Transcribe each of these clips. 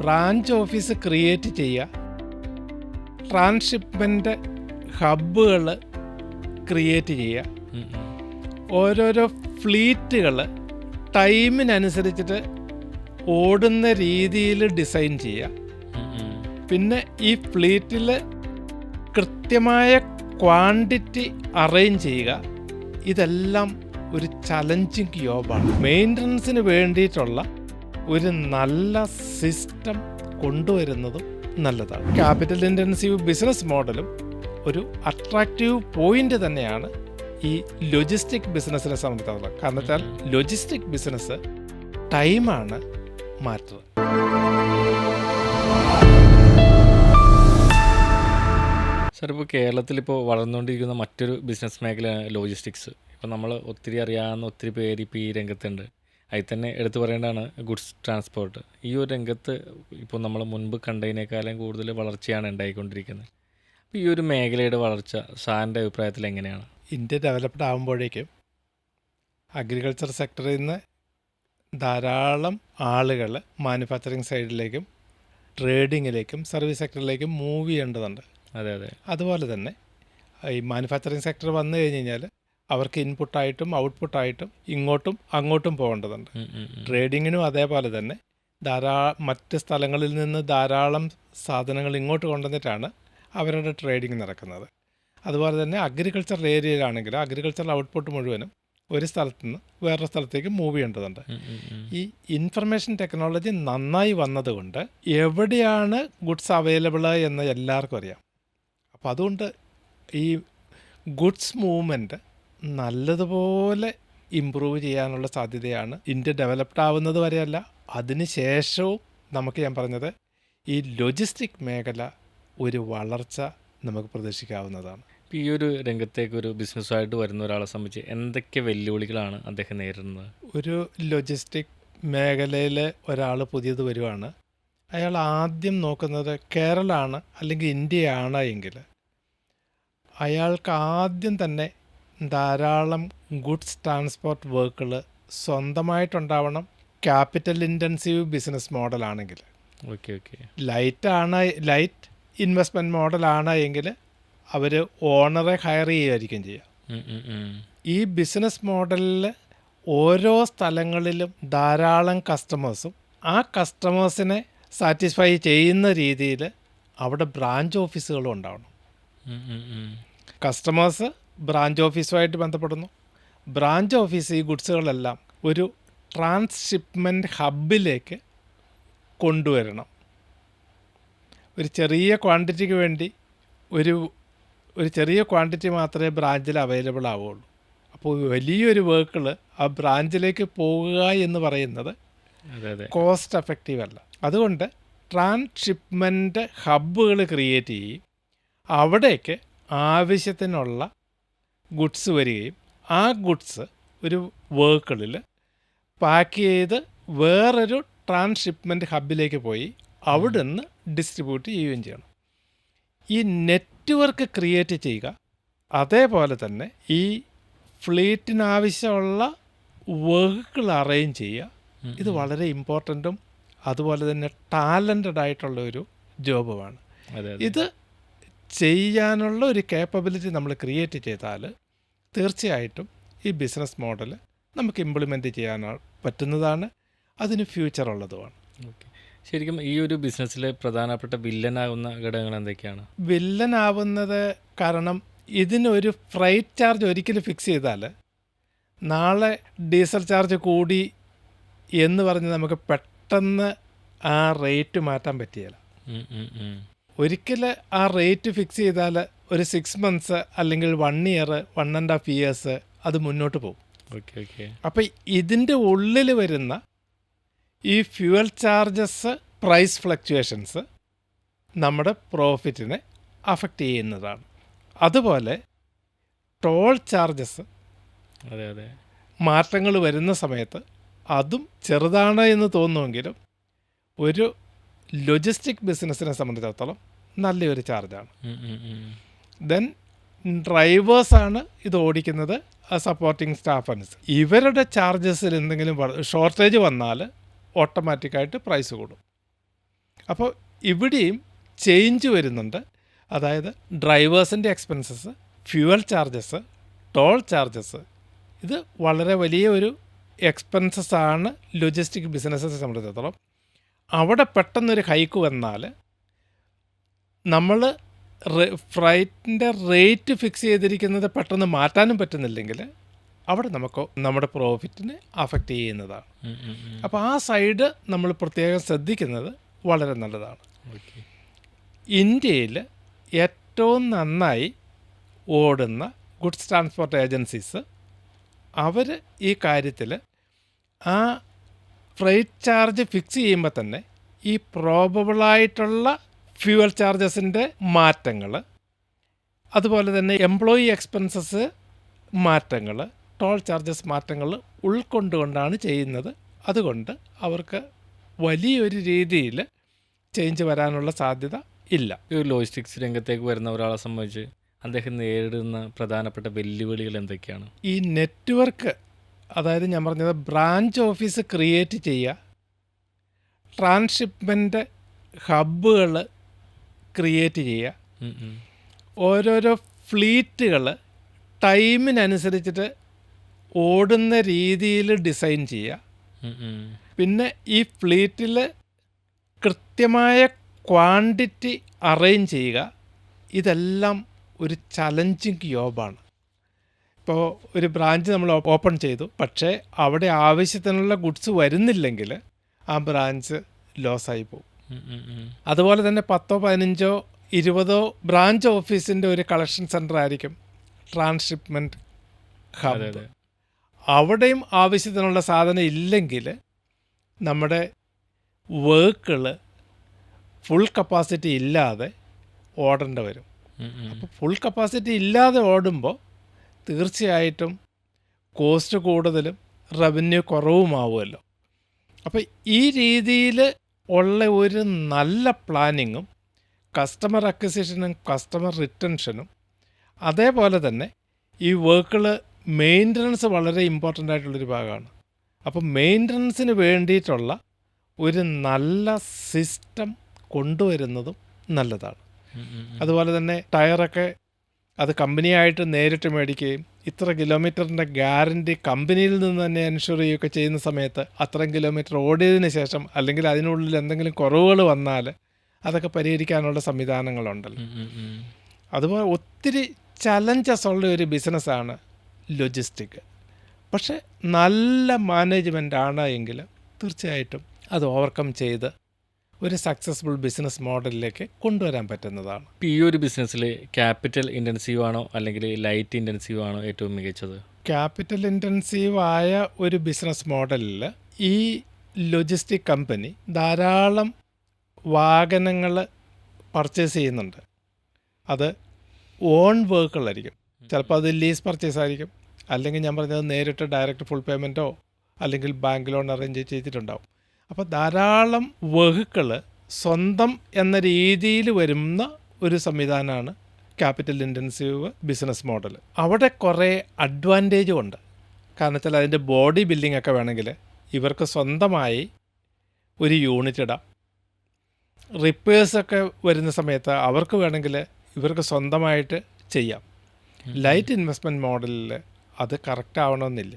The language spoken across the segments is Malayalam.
ബ്രാഞ്ച് ഓഫീസ് ക്രിയേറ്റ് ചെയ്യുക ട്രാൻസ്ഷിപ്മെന്റ് ഹബ്ബുകൾ ക്രിയേറ്റ് ചെയ്യുക. ഓരോരോ ഫ്ലീറ്റുകൾ ടൈമിനനുസരിച്ചിട്ട് ഓടുന്ന രീതിയിൽ ഡിസൈൻ ചെയ്യുക. പിന്നെ ഈ ഫ്ലീറ്റിൽ കൃത്യമായ ക്വാണ്ടിറ്റി അറേഞ്ച് ചെയ്യുക ഇതെല്ലാം ഒരു ചലഞ്ചിങ് ജോബാണ് മെയിന്റനൻസിന് വേണ്ടിയിട്ടുള്ള ഒരു നല്ല സിസ്റ്റം കൊണ്ടുവരുന്നതും നല്ലതാണ്. ക്യാപിറ്റൽ ഇന്റൻസീവ് ബിസിനസ് മോഡലും ഒരു അട്രാക്റ്റീവ് പോയിന്റ് തന്നെയാണ് ഈ ലൊജിസ്റ്റിക് ബിസിനസ്സിനെ സംബന്ധിച്ചിടത്തോളം. കാരണം വെച്ചാൽ ലൊജിസ്റ്റിക് ബിസിനസ് ടൈമാണ് മാറ്റർ സാർ ഇപ്പോൾ കേരളത്തിൽ ഇപ്പോൾ വളർന്നുകൊണ്ടിരിക്കുന്ന മറ്റൊരു ബിസിനസ് മേഖലയാണ് ലോജിസ്റ്റിക്സ് ഇപ്പോൾ നമ്മൾ ഒത്തിരി അറിയാവുന്ന ഒത്തിരി പേര് ഇപ്പോൾ ഈ രംഗത്തുണ്ട്. അതിൽ തന്നെ എടുത്തു പറയേണ്ടതാണ് ഗുഡ്സ് ട്രാൻസ്പോർട്ട്. ഈ ഒരു രംഗത്ത് ഇപ്പോൾ നമ്മൾ മുൻപ് കണ്ടതിനേക്കാളും കൂടുതൽ വളർച്ചയാണ് ഉണ്ടായിക്കൊണ്ടിരിക്കുന്നത്. അപ്പോൾ ഈ ഒരു മേഖലയുടെ വളർച്ച സാറിന്റെ അഭിപ്രായത്തിൽ എങ്ങനെയാണ്? ഇന്ത്യ ഡെവലപ്ഡ് ആകുമ്പോഴേക്കും അഗ്രികൾച്ചർ സെക്ടറിൽ നിന്ന് ധാരാളം ആളുകൾ മാനുഫാക്ചറിങ് സൈഡിലേക്കും ട്രേഡിങ്ങിലേക്കും സർവീസ് സെക്ടറിലേക്കും മൂവ് ചെയ്യേണ്ടതുണ്ട്. അതെ അതെ. അതുപോലെ തന്നെ ഈ മാനുഫാക്ചറിങ് സെക്ടർ വന്നു കഴിഞ്ഞ് കഴിഞ്ഞാൽ അവർക്ക് ഇൻപുട്ടായിട്ടും ഔട്ട്പുട്ടായിട്ടും ഇങ്ങോട്ടും അങ്ങോട്ടും പോകേണ്ടതുണ്ട്. ട്രേഡിങ്ങിനും അതേപോലെ തന്നെ ധാരാ മറ്റ് സ്ഥലങ്ങളിൽ നിന്ന് ധാരാളം സാധനങ്ങൾ ഇങ്ങോട്ട് കൊണ്ടുവന്നിട്ടാണ് അവരുടെ ട്രേഡിംഗ് നടക്കുന്നത് അതുപോലെ തന്നെ അഗ്രികൾച്ചർ ഏരിയയിലാണെങ്കിൽ അഗ്രികൾച്ചർ ഔട്ട്പുട്ട് മുഴുവനും ഒരു സ്ഥലത്ത് നിന്ന് വേറൊരു സ്ഥലത്തേക്ക് മൂവ് ചെയ്യേണ്ടതുണ്ട്. ഈ ഇൻഫർമേഷൻ ടെക്നോളജി നന്നായി വന്നതുകൊണ്ട് എവിടെയാണ് ഗുഡ്സ് അവൈലബിൾ എന്ന് എല്ലാവർക്കും അറിയാം അപ്പോൾ അതുകൊണ്ട് ഈ ഗുഡ്സ് മൂവ്മെന്റ് നല്ലതുപോലെ ഇമ്പ്രൂവ് ചെയ്യാനുള്ള സാധ്യതയാണ്. ഇന്ത്യ ഡെവലപ്ഡ് ആവുന്നത് വരെയല്ല. അതിന് ശേഷവും നമുക്ക് ഞാൻ പറഞ്ഞത് ഈ ലോജിസ്റ്റിക് മേഖല ഒരു വളർച്ച നമുക്ക് പ്രതീക്ഷിക്കാവുന്നതാണ്. ഈ ഒരു രംഗത്തേക്ക് ഒരു ബിസിനസ്സായിട്ട് വരുന്ന ഒരാളെ സംബന്ധിച്ച് എന്തൊക്കെ വെല്ലുവിളികളാണ് അദ്ദേഹം നേരിടുന്നത്? ഒരു ലോജിസ്റ്റിക് മേഖലയിൽ ഒരാൾ പുതിയത് വരുവാണ്. അയാൾ ആദ്യം നോക്കുന്നത് കേരളമാണ് അല്ലെങ്കിൽ ഇന്ത്യയാണ് എങ്കിൽ. അയാൾക്ക് ആദ്യം തന്നെ ധാരാളം ഗുഡ്സ് ട്രാൻസ്പോർട്ട് വർക്കുകൾ സ്വന്തമായിട്ടുണ്ടാവണം ക്യാപിറ്റൽ ഇന്റൻസീവ് ബിസിനസ് മോഡലാണെങ്കിൽ ഓക്കെ ഓക്കെ ലൈറ്റ് ആണ് ലൈറ്റ് ഇൻവെസ്റ്റ്മെന്റ് മോഡലാണ് എങ്കിൽ അവർ ഓണറെ ഹയർ ചെയ്യുമായിരിക്കും ചെയ്യുക. ഈ ബിസിനസ് മോഡലിൽ ഓരോ സ്ഥലങ്ങളിലും ധാരാളം കസ്റ്റമേഴ്സും ആ കസ്റ്റമേഴ്സിനെ സാറ്റിസ്ഫൈ ചെയ്യുന്ന രീതിയിൽ അവിടെ ബ്രാഞ്ച് ഓഫീസുകളും ഉണ്ടാവണം. കസ്റ്റമേഴ്സ് ബ്രാഞ്ച് ഓഫീസുമായിട്ട് ബന്ധപ്പെടുന്നു. ബ്രാഞ്ച് ഓഫീസ് ഈ ഗുഡ്സുകളെല്ലാം ഒരു ട്രാൻസ്ഷിപ്മെന്റ് ഹബിലേക്ക് കൊണ്ടുവരണം. ഒരു ചെറിയ ക്വാണ്ടിറ്റിക്ക് വേണ്ടി ഒരു ഒരു ചെറിയ ക്വാണ്ടിറ്റി മാത്രമേ ബ്രാഞ്ചിൽ അവൈലബിൾ ആവുകയുള്ളൂ. അപ്പോൾ വലിയൊരു വർക്കിൾ ആ ബ്രാഞ്ചിലേക്ക് പോകുക എന്ന് പറയുന്നത് കോസ്റ്റ് എഫക്റ്റീവ് അല്ല. അതുകൊണ്ട് ട്രാൻസ്ഷിപ്മെന്റ് ഹബ്ബുകൾ ക്രിയേറ്റ് ചെയ്യും. അവിടേക്ക് ആവശ്യത്തിനുള്ള ഗുഡ്സ് വരികയും ആ ഗുഡ്സ് ഒരു വർക്കുകളിൽ പാക്ക് ചെയ്ത് വേറൊരു ട്രാൻസ്ഷിപ്മെന്റ് ഹബിലേക്ക് പോയി അവിടെ നിന്ന് ഡിസ്ട്രിബ്യൂട്ട് ചെയ്യുകയും ചെയ്യണം. ഈ നെറ്റ്വർക്ക് ക്രിയേറ്റ് ചെയ്യുക അതേപോലെ തന്നെ ഈ ഫ്ലീറ്റിനാവശ്യമുള്ള വർക്കുകൾ അറേഞ്ച് ചെയ്യുക ഇത് വളരെ ഇമ്പോർട്ടന്റും അതുപോലെ തന്നെ ടാലന്റഡ് ആയിട്ടുള്ള ഒരു ജോബുമാണ് ഇത് ചെയ്യാനുള്ള ഒരു കേപ്പബിലിറ്റി നമ്മൾ ക്രിയേറ്റ് ചെയ്താൽ തീർച്ചയായിട്ടും ഈ ബിസിനസ് മോഡൽ നമുക്ക് ഇംപ്ലിമെന്റ് ചെയ്യാൻ പറ്റുന്നതാണ് അതിന് ഫ്യൂച്ചർ ഉള്ളതുമാണ്. ഓക്കെ ശരിക്കും ഈ ഒരു ബിസിനസ്സിലെ പ്രധാനപ്പെട്ട വില്ലനാകുന്ന ഘടകങ്ങൾ എന്തൊക്കെയാണ്? വില്ലനാവുന്നത് കാരണം ഇതിനൊരു ഫ്രൈറ്റ് ചാർജ് ഒരിക്കലും ഫിക്സ് ചെയ്താൽ നാളെ ഡീസൽ ചാർജ് കൂടി എന്ന് പറഞ്ഞ് നമുക്ക് പെട്ടെന്ന് ആ റേറ്റ് മാറ്റാൻ പറ്റിയല്ല. ഒരിക്കൽ ആ റേറ്റ് ഫിക്സ് ചെയ്താൽ ഒരു സിക്സ് മന്ത്സ് അല്ലെങ്കിൽ one year one and half years അത് മുന്നോട്ട് പോകും. ഓക്കെ ഓക്കെ അപ്പോൾ ഇതിന്റെ ഉള്ളിൽ വരുന്ന ഈ ഫ്യൂവൽ ചാർജസ് പ്രൈസ് ഫ്ലക്ച്വേഷൻസ് നമ്മുടെ പ്രോഫിറ്റിനെ അഫക്റ്റ് ചെയ്യുന്നതാണ്. അതുപോലെ ടോൾ ചാർജസ് അതെ അതെ. മാറ്റങ്ങൾ വരുന്ന സമയത്ത് അതും ചെറുതാണ് എന്ന് തോന്നുമെങ്കിലും ഒരു ലൊജിസ്റ്റിക് ബിസിനസ്സിനെ സംബന്ധിച്ചിടത്തോളം നല്ലൊരു ചാർജാണ്. ദെൻ ഡ്രൈവേഴ്സാണ് ഇത് ഓടിക്കുന്നത് സപ്പോർട്ടിങ് സ്റ്റാഫ് അനുസരിച്ച് ഇവരുടെ ചാർജസിൽ എന്തെങ്കിലും ഷോർട്ടേജ് വന്നാൽ ഓട്ടോമാറ്റിക്കായിട്ട് പ്രൈസ് കൂടും. അപ്പോൾ ഇവിടെയും ചേഞ്ച് വരുന്നുണ്ട്. അതായത് ഡ്രൈവേഴ്സിന്റെ expenses fuel charges toll charges ഇത് വളരെ വലിയ ഒരു എക്സ്പെൻസസ് ആണ് ലോജിസ്റ്റിക് ബിസിനസ്സിനെ സംബന്ധിച്ചിടത്തോളം അവിടെ പെട്ടെന്നൊരു ഹൈക്ക് വന്നാൽ നമ്മൾ ഫ്ലൈറ്റിന്റെ റേറ്റ് ഫിക്സ് ചെയ്തിരിക്കുന്നത് പെട്ടെന്ന് മാറ്റാനും പറ്റുന്നില്ലെങ്കിൽ അവിടെ നമുക്ക് നമ്മുടെ പ്രോഫിറ്റിനെ അഫക്റ്റ് ചെയ്യുന്നതാണ്. അപ്പോൾ ആ സൈഡ് നമ്മൾ പ്രത്യേകം ശ്രദ്ധിക്കുന്നത് വളരെ നല്ലതാണ്. ഇന്ത്യയിൽ ഏറ്റവും നന്നായി ഓടുന്ന ഗുഡ്സ് ട്രാൻസ്പോർട്ട് ഏജൻസീസ് അവർ ഈ കാര്യത്തിൽ ആ ഫ്രൈറ്റ് ചാർജ് ഫിക്സ് ചെയ്യുമ്പോൾ തന്നെ ഈ പ്രോബബിളായിട്ടുള്ള ഫ്യൂവൽ ചാർജസിന്റെ മാറ്റങ്ങൾ അതുപോലെ തന്നെ എംപ്ലോയി എക്സ്പെൻസസ് മാറ്റങ്ങൾ ടോൾ ചാർജസ് മാറ്റങ്ങൾ ഉൾക്കൊണ്ടുകൊണ്ടാണ് ചെയ്യുന്നത്. അതുകൊണ്ട് അവർക്ക് വലിയൊരു രീതിയിൽ ചേഞ്ച് വരാനുള്ള സാധ്യത ഇല്ല. ഈ ലോജിസ്റ്റിക്സ് രംഗത്തേക്ക് വരുന്ന ഒരാളെ സംബന്ധിച്ച് അദ്ദേഹം നേരിടുന്ന പ്രധാനപ്പെട്ട വെല്ലുവിളികൾ എന്തൊക്കെയാണ്? ഈ നെറ്റ്വർക്ക് അതായത് ഞാൻ പറഞ്ഞത് ബ്രാഞ്ച് ഓഫീസ് ക്രിയേറ്റ് ചെയ്യുക. ട്രാൻസ്ഷിപ്മെന്റ് ഹബ്ബുകൾ ക്രിയേറ്റ് ചെയ്യുക. ഓരോരോ ഫ്ലീറ്റുകൾ ടൈമിനനുസരിച്ചിട്ട് ഓടുന്ന രീതിയിൽ ഡിസൈൻ ചെയ്യുക. പിന്നെ ഈ ഫ്ലീറ്റിൽ കൃത്യമായ ക്വാണ്ടിറ്റി അറേഞ്ച് ചെയ്യുക. ഇതെല്ലാം ഒരു ചലഞ്ചിങ് ജോബാണ് ഇപ്പോൾ ഒരു ബ്രാഞ്ച് നമ്മൾ ഓപ്പൺ ചെയ്തു. പക്ഷേ അവിടെ ആവശ്യത്തിനുള്ള ഗുഡ്സ് വരുന്നില്ലെങ്കിൽ ആ ബ്രാഞ്ച് ലോസായി പോകും. അതുപോലെ തന്നെ പത്തോ പതിനഞ്ചോ ഇരുപതോ ബ്രാഞ്ച് ഓഫീസിന്റെ ഒരു കളക്ഷൻ സെന്റർ ആയിരിക്കും ട്രാൻസ്ഷിപ്മെന്റ് ഹബ്. അവിടെയും ആവശ്യത്തിനുള്ള സാധനം ഇല്ലെങ്കിൽ നമ്മുടെ വർക്കുകൾ ഫുൾ കപ്പാസിറ്റി ഇല്ലാതെ ഓടേണ്ടി വരും. അപ്പോൾ ഫുൾ കപ്പാസിറ്റി ഇല്ലാതെ ഓടുമ്പോൾ തീർച്ചയായിട്ടും കോസ്റ്റ് കൂടുതലും റവന്യൂ കുറവുമാവുമല്ലോ. അപ്പോൾ ഈ രീതിയിൽ ഉള്ള ഒരു നല്ല പ്ലാനിങ്ങും കസ്റ്റമർ അക്വിസിഷനും കസ്റ്റമർ റിട്ടൻഷനും അതേപോലെ തന്നെ ഈ വർക്കുകൾ മെയിന്റനൻസ് വളരെ ഇമ്പോർട്ടന്റ് ആയിട്ടുള്ളൊരു ഭാഗമാണ്. അപ്പം മെയിന്റനൻസിന് വേണ്ടിയിട്ടുള്ള ഒരു നല്ല സിസ്റ്റം കൊണ്ടുവരുന്നതും നല്ലതാണ്. അതുപോലെ തന്നെ ടയറൊക്കെ അത് കമ്പനിയായിട്ട് നേരിട്ട് മേടിക്കുകയും ഇത്ര കിലോമീറ്ററിന്റെ ഗ്യാരണ്ടി കമ്പനിയിൽ നിന്ന് തന്നെ എൻഷുർ ചെയ്യുകയൊക്കെ ചെയ്യുന്ന സമയത്ത് അത്രയും കിലോമീറ്റർ ഓടിയതിന് ശേഷം അല്ലെങ്കിൽ അതിനുള്ളിൽ എന്തെങ്കിലും കുറവുകൾ വന്നാൽ അതൊക്കെ പരിഹരിക്കാനുള്ള സംവിധാനങ്ങളുണ്ടല്ലോ. അതുപോലെ ഒത്തിരി ചലഞ്ചസ് ഉള്ള ഒരു ബിസിനസ്സാണ് ലൊജിസ്റ്റിക് പക്ഷെ നല്ല മാനേജ്മെന്റ് ആണ് എങ്കിൽ തീർച്ചയായിട്ടും അത് ഓവർകം ചെയ്ത് ഒരു സക്സസ്ഫുൾ ബിസിനസ് മോഡലിലേക്ക് കൊണ്ടുവരാൻ പറ്റുന്നതാണ്. ഈ ഒരു ബിസിനസ്സിൽ ക്യാപിറ്റൽ ഇന്റൻസീവ് ആണോ അല്ലെങ്കിൽ ലൈറ്റ് ഇന്റൻസീവ് ആണോ ഏറ്റവും മികച്ചത്? ക്യാപിറ്റൽ ഇന്റൻസീവ് ആയ ഒരു ബിസിനസ് മോഡലിൽ ഈ ലോജിസ്റ്റിക് കമ്പനി ധാരാളം വാഹനങ്ങൾ പർച്ചേസ് ചെയ്യുന്നുണ്ട്. അത് ഓൺ വർക്കുകളായിരിക്കും ചിലപ്പോൾ അത് ലീസ് പർച്ചേസ് ആയിരിക്കും. അല്ലെങ്കിൽ ഞാൻ പറഞ്ഞത് നേരിട്ട് ഡയറക്റ്റ് ഫുൾ പേയ്മെന്റോ അല്ലെങ്കിൽ ബാങ്ക് ലോൺ അറേഞ്ച് ചെയ്തിട്ടുണ്ടാവും. അപ്പോൾ ധാരാളം വെഹിക്കിൾ സ്വന്തം എന്ന രീതിയിൽ വരുന്ന ഒരു സംവിധാനമാണ് ക്യാപിറ്റൽ ഇന്റൻസീവ് ബിസിനസ് മോഡൽ. അവിടെ കുറേ അഡ്വാന്റേജും ഉണ്ട്. കാരണം വെച്ചാൽ അതിന്റെ ബോഡി ബിൽഡിംഗ് ഒക്കെ വേണമെങ്കിൽ ഇവർക്ക് സ്വന്തമായി ഒരു യൂണിറ്റ് ഇടാം. റിപ്പയേഴ്സൊക്കെ വരുന്ന സമയത്ത് അവർക്ക് വേണമെങ്കിൽ ഇവർക്ക് സ്വന്തമായിട്ട് ചെയ്യാം. ലൈറ്റ് ഇൻവെസ്റ്റ്മെന്റ് മോഡലിൽ അത് കറക്റ്റ് ആവണമെന്നില്ല.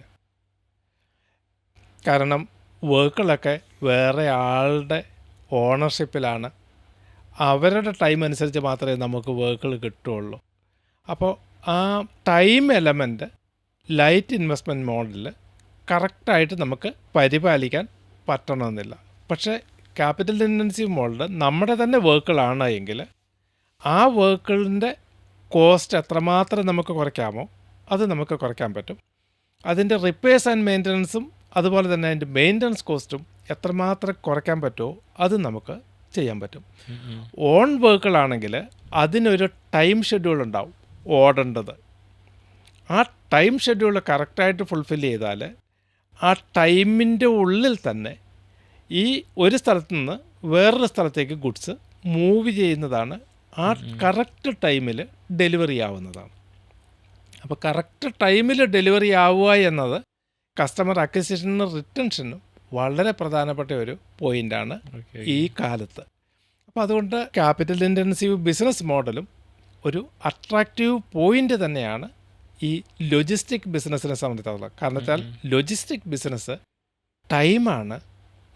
കാരണം വർക്കുകളൊക്കെ വേറെ ആളുടെ ഓണർഷിപ്പിലാണ് അവരുടെ ടൈം അനുസരിച്ച് മാത്രമേ നമുക്ക് വർക്കുകൾ കിട്ടുകയുള്ളൂ. അപ്പോൾ ആ ടൈം എലമെന്റ് ലൈറ്റ് ഇൻവെസ്റ്റ്മെന്റ് മോഡലിൽ കറക്റ്റായിട്ട് നമുക്ക് പരിപാലിക്കാൻ പറ്റണമെന്നില്ല. പക്ഷേ ക്യാപിറ്റൽ ഇന്റൻസീവ് മോഡൽ നമ്മുടെ തന്നെ വർക്കുകളാണ് എങ്കിൽ ആ വർക്കുകളിന്റെ കോസ്റ്റ് എത്രമാത്രം നമുക്ക് കുറയ്ക്കാമോ അത് നമുക്ക് കുറയ്ക്കാൻ പറ്റും. അതിന്റെ റിപ്പയേഴ്സ് ആൻഡ് മെയിന്റനൻസും അതുപോലെ തന്നെ അതിന്റെ മെയിന്റനൻസ് കോസ്റ്റും എത്രമാത്രം കുറയ്ക്കാൻ പറ്റുമോ അത് നമുക്ക് ചെയ്യാൻ പറ്റും. ഓൺ വർക്കുകളാണെങ്കിൽ അതിനൊരു ടൈം ഷെഡ്യൂൾ ഉണ്ടാവും ഓടേണ്ടത്. ആ ടൈം ഷെഡ്യൂൾ കറക്റ്റായിട്ട് ഫുൾഫിൽ ചെയ്താൽ ആ ടൈമിന്റെ ഉള്ളിൽ തന്നെ ഈ ഒരു സ്ഥലത്തു നിന്ന് വേറൊരു സ്ഥലത്തേക്ക് ഗുഡ്സ് മൂവ് ചെയ്യുന്നതാണ് ആ കറക്റ്റ് ടൈമിൽ ഡെലിവറി ആവുന്നതാണ്. അപ്പോൾ കറക്റ്റ് ടൈമിൽ ഡെലിവറി ആവുക എന്നത് കസ്റ്റമർ അക്വിസിഷനും റിട്ടൻഷനും വളരെ പ്രധാനപ്പെട്ട ഒരു പോയിന്റാണ് ഓക്കെ ഈ കാലത്ത്. അപ്പോൾ അതുകൊണ്ട് ക്യാപിറ്റൽ ഇന്റൻസീവ് ബിസിനസ് മോഡലും ഒരു അട്രാക്റ്റീവ് പോയിന്റ് തന്നെയാണ് ഈ ലൊജിസ്റ്റിക് ബിസിനസ്സിനെ സംബന്ധിച്ചിടത്തോളം. കാരണം വെച്ചാൽ ലൊജിസ്റ്റിക് ബിസിനസ് ടൈമാണ്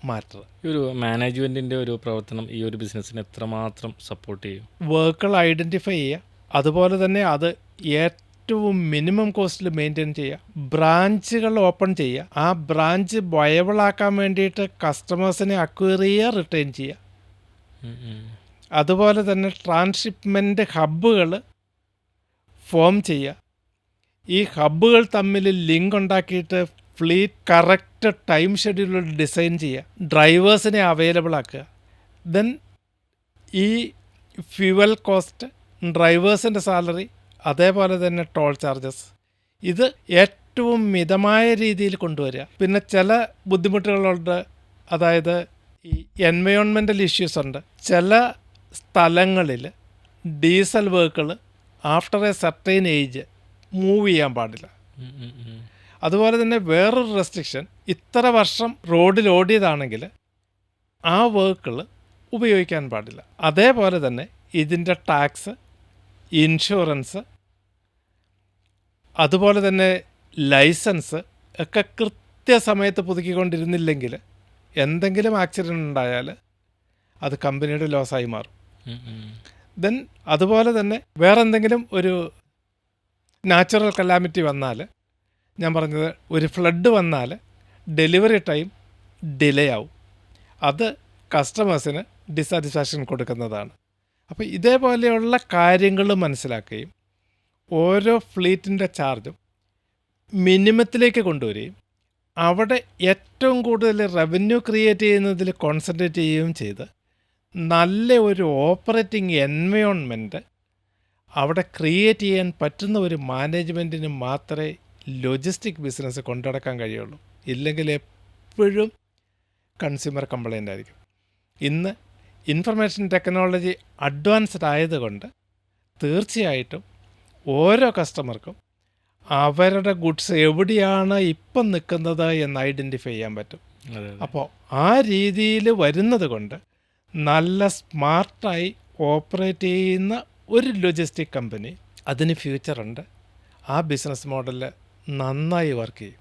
മാറ്റർ ഈ ഒരു മാനേജ്മെന്റിന്റെ ഒരു പ്രവർത്തനം ഈ ഒരു ബിസിനസ്സിനെ എത്രമാത്രം സപ്പോർട്ട് ചെയ്യും? വർക്കുകൾ ഐഡന്റിഫൈ ചെയ്യുക. അതുപോലെ തന്നെ അത് ഏറ്റവും മിനിമം കോസ്റ്റിൽ മെയിന്റെയിൻ ചെയ്യുക. ബ്രാഞ്ചുകൾ ഓപ്പൺ ചെയ്യുക. ആ ബ്രാഞ്ച് വയബിളാക്കാൻ വേണ്ടിയിട്ട് കസ്റ്റമേഴ്സിനെ അക്വയർ ചെയ്യുക റിട്ടേൺ ചെയ്യുക. അതുപോലെ തന്നെ ട്രാൻസ്ഷിപ്മെന്റ് ഹബ്ബുകൾ ഫോം ചെയ്യുക. ഈ ഹബ്ബുകൾ തമ്മിൽ ലിങ്ക് ഉണ്ടാക്കിയിട്ട് fleet correct time schedule design ചെയ്യുക. ഡ്രൈവേഴ്സിനെ അവൈലബിൾ ആക്കുക. ദെൻ ഈ ഫ്യുവൽ കോസ്റ്റ് ഡ്രൈവേഴ്സിന്റെ സാലറി അതേപോലെ തന്നെ ടോൾ ചാർജസ് ഇത് ഏറ്റവും മിതമായ രീതിയിൽ കൊണ്ടുവരിക. പിന്നെ ചില ബുദ്ധിമുട്ടുകളുണ്ട്. അതായത് ഈ എൻവയോൺമെന്റൽ ഇഷ്യൂസ് ഉണ്ട്. ചില സ്ഥലങ്ങളിൽ diesel vehicle after a certain age move ചെയ്യാൻ പാടില്ല. അതുപോലെ തന്നെ വേറൊരു റെസ്ട്രിക്ഷൻ ഇത്ര വർഷം റോഡിൽ ഓടിയതാണെങ്കിൽ ആ വെഹിക്കിൾ ഉപയോഗിക്കാൻ പാടില്ല. അതേപോലെ തന്നെ ഇതിന്റെ ടാക്സ് ഇൻഷുറൻസ് അതുപോലെ തന്നെ ലൈസൻസ് ഒക്കെ കൃത്യസമയത്ത് പുതുക്കിക്കൊണ്ടിരുന്നില്ലെങ്കിൽ എന്തെങ്കിലും ആക്സിഡന്റ് ഉണ്ടായാൽ അത് കമ്പനിയുടെ ലോസായി മാറും. ദെൻ അതുപോലെ തന്നെ വേറെ എന്തെങ്കിലും ഒരു നാച്ചുറൽ കലാമിറ്റി വന്നാൽ ഞാൻ പറഞ്ഞത് ഒരു ഫ്ലഡ് വന്നാൽ ഡെലിവറി ടൈം ഡിലേ ആവും. അത് കസ്റ്റമേഴ്സിന് ഡിസാറ്റിസ്ഫാക്ഷൻ കൊടുക്കുന്നതാണ്. അപ്പോൾ ഇതേപോലെയുള്ള കാര്യങ്ങൾ മനസ്സിലാക്കുകയും ഓരോ ഫ്ലീറ്റിന്റെ ചാർജും മിനിമത്തിലേക്ക് കൊണ്ടുവരികയും അവിടെ ഏറ്റവും കൂടുതൽ റവന്യൂ ക്രിയേറ്റ് ചെയ്യുന്നതിൽ കോൺസെൻട്രേറ്റ് ചെയ്യുകയും ചെയ്ത് നല്ല ഒരു ഓപ്പറേറ്റിംഗ് എൻവയോൺമെന്റ് അവിടെ ക്രിയേറ്റ് ചെയ്യാൻ പറ്റുന്ന ഒരു മാനേജ്മെന്റിന് മാത്രമേ ലോജിസ്റ്റിക് ബിസിനസ് കൊണ്ടുനടക്കാൻ കഴിയുള്ളൂ. ഇല്ലെങ്കിൽ എപ്പോഴും കൺസ്യൂമർ കംപ്ലൈന്റ് ആയിരിക്കും. ഇന്ന് ഇൻഫർമേഷൻ ടെക്നോളജി അഡ്വാൻസ്ഡ് ആയതുകൊണ്ട് തീർച്ചയായിട്ടും ഓരോ കസ്റ്റമർക്കും അവരുടെ ഗുഡ്സ് എവിടെയാണ് ഇപ്പം നിൽക്കുന്നത് എന്ന് ഐഡന്റിഫൈ ചെയ്യാൻ പറ്റും. അപ്പോൾ ആ രീതിയിൽ വരുന്നത് കൊണ്ട് നല്ല സ്മാർട്ടായി ഓപ്പറേറ്റ് ചെയ്യുന്ന ഒരു ലോജിസ്റ്റിക് കമ്പനി അതിന് ഫ്യൂച്ചറുണ്ട് ആ ബിസിനസ് മോഡൽ നന്നായി വർക്ക് ചെയ്യും.